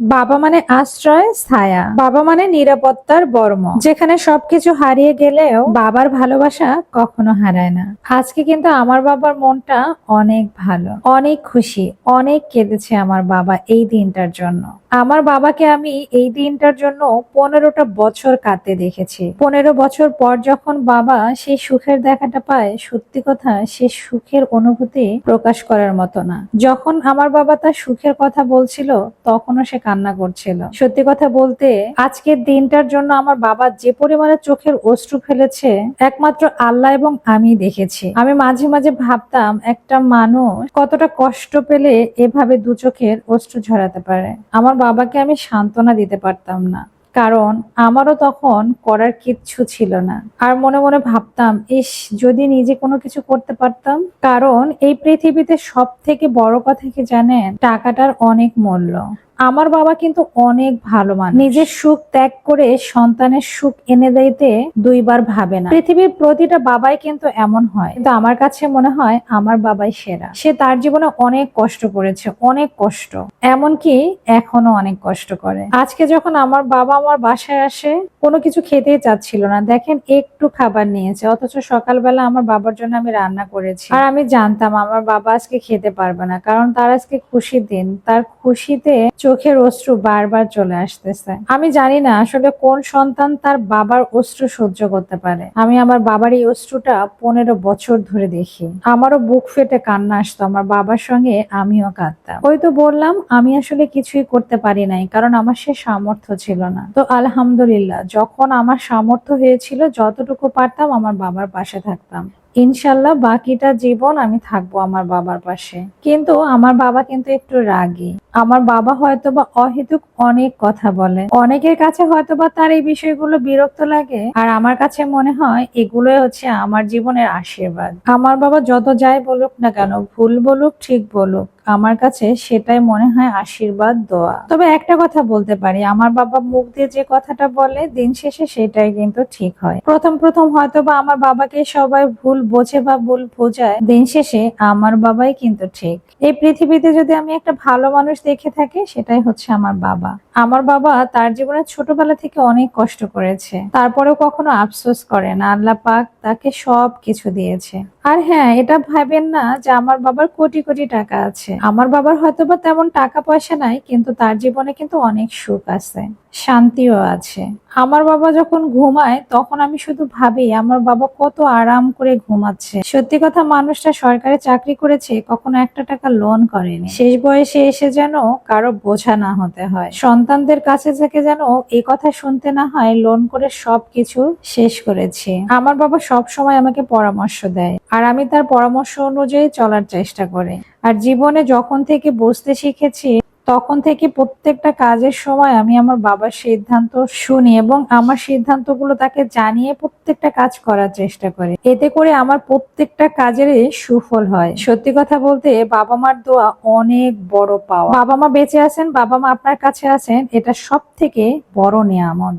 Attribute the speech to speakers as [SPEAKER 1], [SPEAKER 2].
[SPEAKER 1] বাবা মানে আশ্রয়, ছায়া। বাবা মানে নিরাপত্তার বর্ম। যেখানে সবকিছু হারিয়ে গেলেও বাবার ভালোবাসা কখনো হারায় না। আজকে কিন্তু আমার বাবার মনটা অনেক ভালো, অনেক খুশি, অনেক কেঁদেছে আমার বাবা এই দিনটার জন্য। আমার বাবাকে আমি এই দিনটার জন্য পনেরোটা বছর কাঁদতে দেখেছি। পনেরো বছর পর যখন বাবা সেই সুখের দেখাটা পায়, সত্যি কথা সে সুখের অনুভূতি প্রকাশ করার মতো না। যখন আমার বাবা তার সুখের কথা বলছিল, তখনও সে কান্না করছিল। সত্যি কথা বলতে, আজকের দিনটার জন্য আমার বাবা যে পরিমাণে চোখের অশ্রু ফেলেছে, একমাত্র আল্লাহ এবং আমি দেখেছি। আমি মাঝে মাঝে ভাবতাম, একটা মানুষ কতটা কষ্ট পেলে এভাবে দু চোখের অশ্রু ঝরাতে পারে। আমার বাবাকে আমি সান্ত্বনা দিতে পারতাম না। কারণ, আমারও তখন করার কিচ্ছু ছিল না। আর মনে মনে ভাবতাম, ইস, যদি নিজে কোনো কিছু করতে পারতাম? কারণ, এই পৃথিবীতে সব থেকে বড় কথা কি জানেন? টাকাটার অনেক মূল্য। আমার বাবা কিন্তু অনেক ভালো মানুষ। নিজের সুখ ত্যাগ করে সন্তানের সুখ এনে দিতে দুইবার ভাবে না। পৃথিবীর প্রতিটা বাবাই কিন্তু এমন হয়। কিন্তু আমার কাছে মনে হয় আমার বাবাই সেরা। সে তার জীবনে অনেক কষ্ট করেছে, অনেক কষ্ট। এমনকি এখনও অনেক কষ্ট করে। আজকে যখন আমার বাবা আমার বাসায় আসে, কোনো কিছু খেতেই চাচ্ছিল না। দেখেন একটু খাবার নিয়েছে, অথচ সকালবেলা আমার বাবার জন্য আমি রান্না করেছি। আর আমি জানতাম আমার বাবা আজকে খেতে পারবে না, কারণ তার আজকে খুশির দিন। তার খুশিতে চোখের অশ্রু বারবার চলে আসতেছে। আমি জানি না আসলে কোন সন্তান তার বাবার অশ্রু সহ্য করতে পারে। আমি আমার বাবার এই অশ্রুটা পনেরো বছর ধরে দেখি। আমারও বুক ফেটে কান্না আসতো, আমার বাবার সঙ্গে আমিও কাঁদতাম। ওই তো বললাম, আমি আসলে কিছুই করতে পারি নাই, কারণ আমার সে সামর্থ্য ছিল না। তো আলহামদুলিল্লাহ, যখন আমার সামর্থ্য হয়েছিল, যতটুকু পারতাম আমার বাবার পাশে থাকতাম। ইনশাল্লাহ বাকিটা জীবন আমি থাকব আমার বাবার পাশে। কিন্তু আমার বাবা কিন্তু একটু রাগী। আমার বাবা হয়তো বা অহেতুক অনেক কথা বলে। অনেকের কাছে হয়তো বা তার এই বিষয়গুলো বিরক্ত লাগে। আর আমার কাছে মনে হয় এগুলোই হচ্ছে আমার জীবনের আশীর্বাদ। আমার বাবা যত যাই বলুক না কেন, ভুল বলুক, ঠিক বলুক আমার কাছে সেটাই মনে হয় আশীর্বাদ, দোয়া। তবে একটা কথা বলতে পারি, আমার বাবা মুখ দিয়ে যে কথাটা বলে, দিন শেষে সেটাই কিন্তু ঠিক হয়। প্রথম প্রথম হয়তো বা আমার বাবাকে সবাই ভুল বোঝে বা ভুল বোঝায়, দিন শেষে আমার বাবাই কিন্তু ঠিক। এই পৃথিবীতে যদি আমি একটা ভালো মানুষ দেখে থাকি, সেটাই হচ্ছে আমার বাবা। আমার বাবা তার জীবনে ছোটবেলা থেকে অনেক কষ্ট করেছে। তারপরেও কখনো আফসোস করে না, আল্লাহ পাক তাকে সব কিছু দিয়েছে। আর হ্যাঁ এটা ভাবেন না যে আমার বাবার কোটি কোটি টাকা আছে। আমার বাবার হয়তো বা তেমন টাকা পয়সা নাই, কিন্তু তার জীবনে কিন্তু অনেক সুখ আছে, শান্তিও আছে। আমার বাবা যখন ঘুমায়, তখন আমি শুধু ভাবি, আমার বাবা কত আরাম করে ঘুমাচ্ছে। সত্যি কথা, মানুষটা সরকারি চাকরি করেছে, কখনো একটা টাকা লোন করেনি। শেষ বয়সে এসে যেন কারও বোঝা না হতে হয়। সন্তানদের কাছে থেকে যেন এই কথা শুনতে না হয় লোন করে সবকিছু শেষ করেছি। আমার বাবা সব সময় আমাকে পরামর্শ দেয়, আর আমি তার পরামর্শ অনুযায়ী চলার চেষ্টা করি। আর জীবনে যখন থেকে বসতে শিখেছি, তখন থেকে প্রত্যেকটা কাজের সময় আমি আমার বাবার সিদ্ধান্ত শুনি এবং আমার সিদ্ধান্তগুলো তাকে জানিয়ে প্রত্যেকটা কাজ করার চেষ্টা করে। এতে করে আমার প্রত্যেকটা কাজের সুফল হয়। সত্যি কথা বলতে, বাবা মার দোয়া অনেক বড় পাওয়া। বাবা মা বেঁচে আছেন, বাবা মা আপনার কাছে আছেন, এটা সব থেকে বড় নিয়ামত।